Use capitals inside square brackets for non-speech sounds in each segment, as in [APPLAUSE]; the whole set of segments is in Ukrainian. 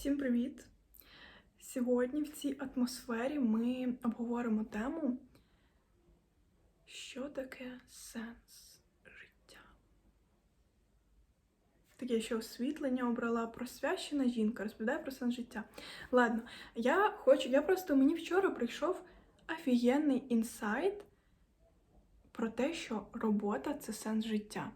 Всім привіт! Сьогодні в цій атмосфері ми обговоримо тему, що таке сенс життя. Таке ще освітлення обрала просвящена жінка, розповідає про сенс життя. Ладно, я хочу, я просто мені вчора прийшов офігенний інсайт про те, що робота це сенс життя.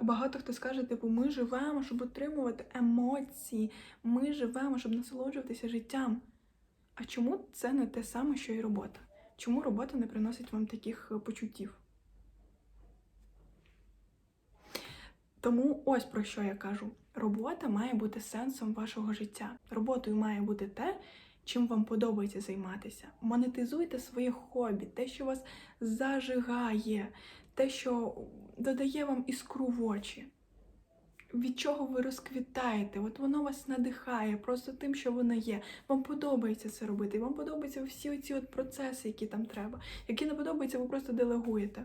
Багато хто скаже, типу, ми живемо, щоб отримувати емоції, ми живемо, щоб насолоджуватися життям. А чому це не те саме, що і робота? Чому робота не приносить вам таких е, почуттів? Тому ось про що я кажу: робота має бути сенсом вашого життя. Роботою має бути те, чим вам подобається займатися. Монетизуйте своє хобі, те, що вас зажигає, те, що додає вам іскру в очі. Від чого ви розквітаєте, от воно вас надихає просто тим, що воно є. Вам подобається це робити, вам подобаються всі от процеси, які там треба. Які не подобаються, ви просто делегуєте.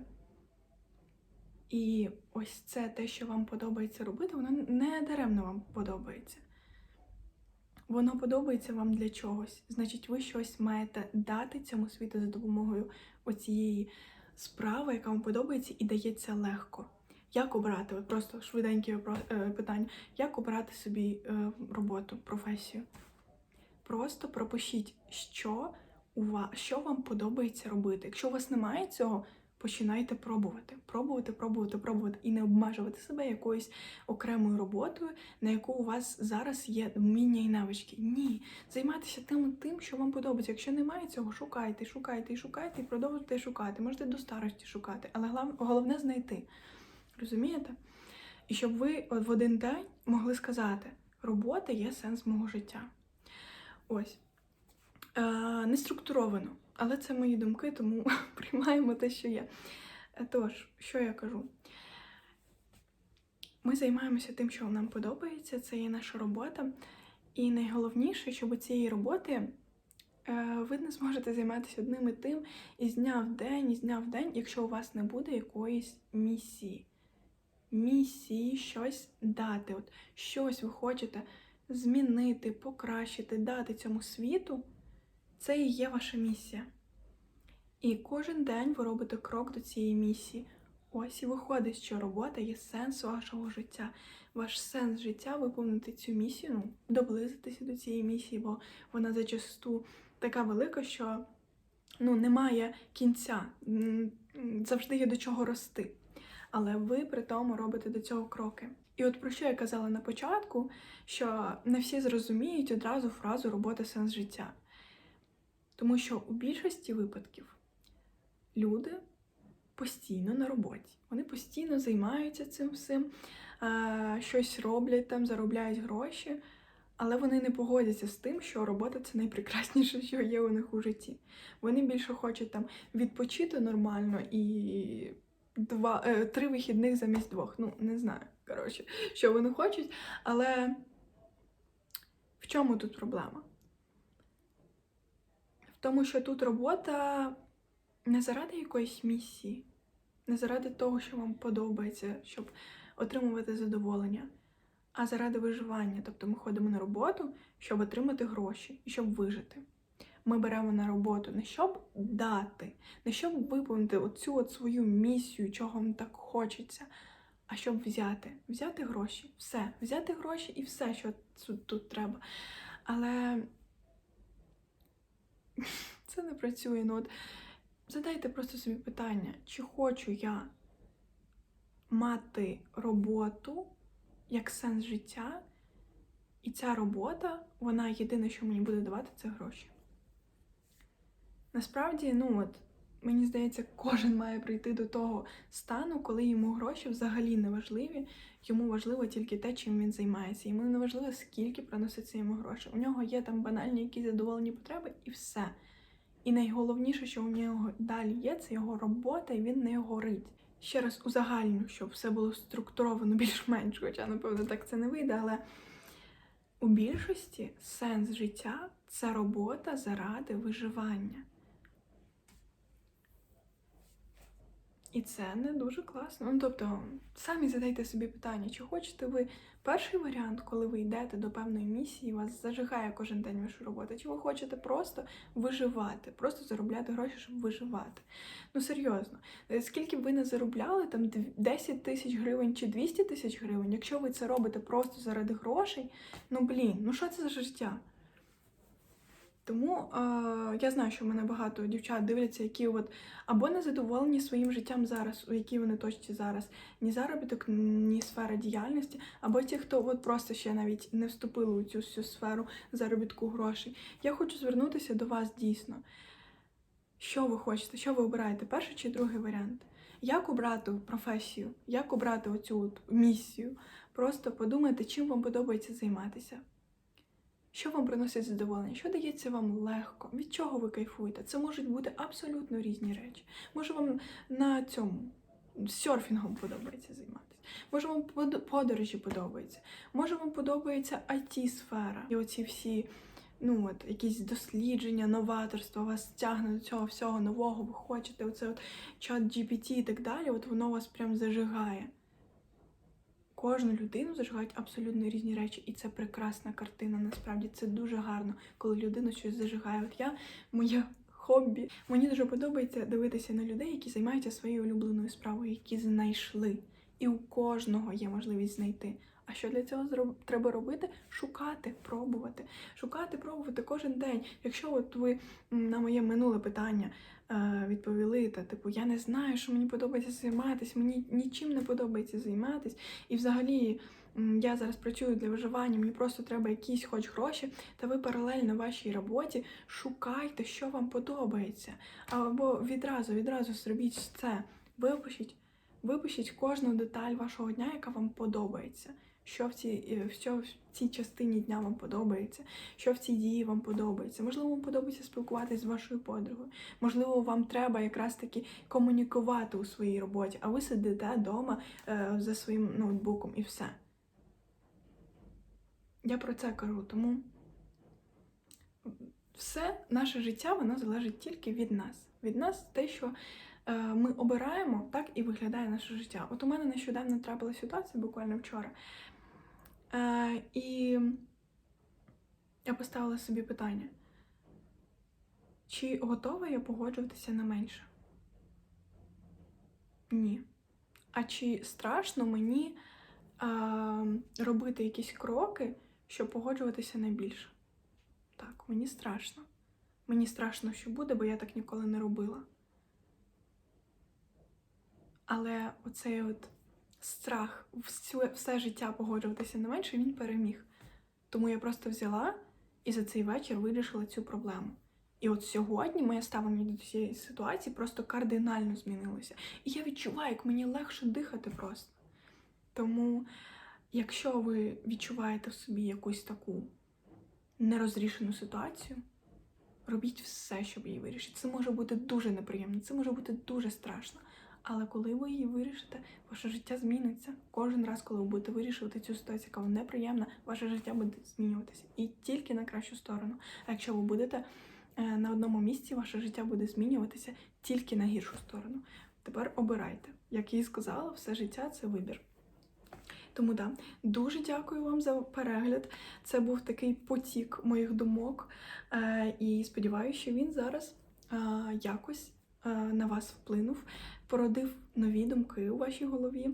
І ось це те, що вам подобається робити, воно не даремно вам подобається. Воно подобається вам для чогось. Значить, ви щось маєте дати цьому світу за допомогою оцієї справи, яка вам подобається і дається легко. Як обрати? От просто швиденьке питання. Як обрати собі е, роботу, професію? Просто пропишіть, що, у вас, що вам подобається робити. Якщо у вас немає цього, починайте пробувати. Пробувати, пробувати, пробувати і не обмежувати себе якоюсь окремою роботою, на яку у вас зараз є вміння і навички. Ні, займатися тим, тим, що вам подобається. Якщо немає цього, шукайте, шукайте і шукайте, і продовжуйте шукати. Можете до старості шукати, але головне знайти. Розумієте? І щоб ви в один день могли сказати: робота є сенс мого життя. Ось. Е, не структуровано, але це мої думки, тому [LAUGHS] приймаємо те, що є. Е, Тож, що я кажу? Ми займаємося тим, що нам подобається, це є наша робота. І найголовніше, щоб у цієї роботи е, ви не зможете займатися одним і тим із дня в день, із дня в день, якщо у вас не буде якоїсь місії. Місії щось дати. От щось ви хочете змінити, покращити, дати цьому світу, це і є ваша місія. І кожен день ви робите крок до цієї місії. Ось і виходить, що робота є сенс вашого життя. Ваш сенс життя виповнити цю місію, ну, доблизитися до цієї місії, бо вона зачасту така велика, що ну, немає кінця, завжди є до чого рости. Але ви при тому робите до цього кроки. І от про що я казала на початку, що не всі зрозуміють одразу фразу робота сенс життя. Тому що у більшості випадків люди постійно на роботі. Вони постійно займаються цим всім, щось роблять там, заробляють гроші, але вони не погодяться з тим, що робота це найпрекрасніше, що є у них у житті. Вони більше хочуть там відпочити нормально і два, е, три вихідних замість двох. Ну, не знаю, коротше, що вони хочуть, але в чому тут проблема? Тому, що тут робота не заради якоїсь місії, не заради того, що вам подобається, щоб отримувати задоволення, а заради виживання. Тобто ми ходимо на роботу, щоб отримати гроші і щоб вижити. Ми беремо на роботу не щоб дати, не щоб виповнити оцю от свою місію, чого вам так хочеться, а щоб взяти, взяти гроші, все, взяти гроші і все, що тут треба. Але [LAUGHS] це не працює. Ну, от задайте просто собі питання, чи хочу я мати роботу як сенс життя, і ця робота, вона єдине, що мені буде давати, це гроші. Насправді, ну от, мені здається, кожен має прийти до того стану, коли йому гроші взагалі не важливі, йому важливо тільки те, чим він займається. Йому не важливо, скільки приноситься йому гроші. У нього є там банальні якісь задоволені потреби і все. І найголовніше, що у нього далі є, це його робота, і він не горить. Ще раз узагальню, щоб все було структуровано [LAUGHS] більш-менш, хоча, напевно, так це не вийде, але у більшості сенс життя це робота заради виживання. І це не дуже класно. Ну, тобто, самі задайте собі питання, чи хочете ви перший варіант, коли ви йдете до певної місії, вас зажигає кожен день ваша робота, чи ви хочете просто виживати, просто заробляти гроші, щоб виживати. Ну серйозно, е, скільки б ви не заробляли, там дв- 10 тисяч гривень чи 200 тисяч гривень, якщо ви це робите просто заради грошей, ну блін, ну що це за життя? Тому е, я знаю, що в мене багато дівчат дивляться, які от або не задоволені своїм життям зараз, у якій вони точці зараз, ні заробіток, ні сфера діяльності, або ті, хто от просто ще навіть не вступили у цю всю сферу заробітку грошей. Я хочу звернутися до вас дійсно. Що ви хочете, що ви обираєте, перший чи другий варіант? Як обрати професію, як обрати оцю от місію? Просто подумайте, чим вам подобається займатися. Що вам приносить задоволення? Що дається вам легко? Від чого ви кайфуєте? Це можуть бути абсолютно різні речі. Може, вам на цьому серфінгом подобається займатися. Може, вам подорожі подобаються. Може, вам подобається it сфера і оці всі. Ну, от, якісь дослідження, новаторство, вас тягне до цього всього нового, ви хочете, оце от чат GPT і так далі, от воно вас прям зажигає. Кожну людину зажигають абсолютно різні речі, і це прекрасна картина. Насправді це дуже гарно, коли людина щось зажигає. От я, моє [LAUGHS] хобі. Мені дуже подобається дивитися на людей, які займаються своєю улюбленою справою, які знайшли. І у кожного є можливість знайти. А що для цього треба робити? Шукати, пробувати, шукати, пробувати кожен день. Якщо от ви на моє минуле питання е, відповіли, та типу я не знаю, що мені подобається займатися, мені нічим не подобається займатися, і взагалі. Я зараз працюю для виживання, мені просто треба якісь хоч гроші, та ви паралельно вашій роботі шукайте, що вам подобається. Або відразу, відразу зробіть це. Випишіть, випишіть кожну деталь вашого дня, яка вам подобається. Що в цій, е, що в цій частині дня вам подобається, що в цій дії вам подобається. Можливо, вам подобається спілкуватися з вашою подругою. Можливо, вам треба якраз таки комунікувати у своїй роботі, а ви сидите вдома е, за своїм ноутбуком і все. Я про це кажу, тому все наше життя воно залежить тільки від нас. Від нас те, що ми обираємо, так і виглядає наше життя. От у мене нещодавно трапила ситуація, буквально вчора. Е, і я поставила собі питання: чи готова я погоджуватися на менше? Ні. А чи страшно мені е, робити якісь кроки, щоб погоджуватися на більше? Так, мені страшно. Мені страшно, що буде, бо я так ніколи не робила. Але оцей от страх все життя погоджуватися на менше, він переміг. Тому я просто взяла і за цей вечір вирішила цю проблему. І от сьогодні моє ставлення до цієї ситуації просто кардинально змінилося. І я відчуваю, як мені легше дихати просто. Тому, якщо ви відчуваєте в собі якусь таку нерозрішену ситуацію, робіть все, щоб її вирішити. Це може бути дуже неприємно, це може бути дуже страшно. Але коли ви її вирішите, ваше життя зміниться. Кожен раз, коли ви будете вирішувати цю ситуацію, яка вам неприємна, ваше життя буде змінюватися і тільки на кращу сторону. А якщо ви будете е, на одному місці, ваше життя буде змінюватися тільки на гіршу сторону. Тепер обирайте. Як я і сказала, все життя це вибір. Тому да, дуже дякую вам за перегляд. Це був такий потік моїх думок. Е, і сподіваюся, що він зараз е, якось на вас вплинув, породив нові думки у вашій голові.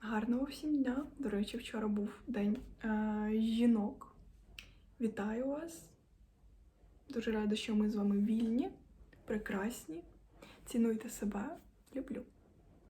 Гарного всім дня! До речі, вчора був день е, жінок. Вітаю вас! Дуже рада, що ми з вами вільні, прекрасні. Цінуйте себе, люблю.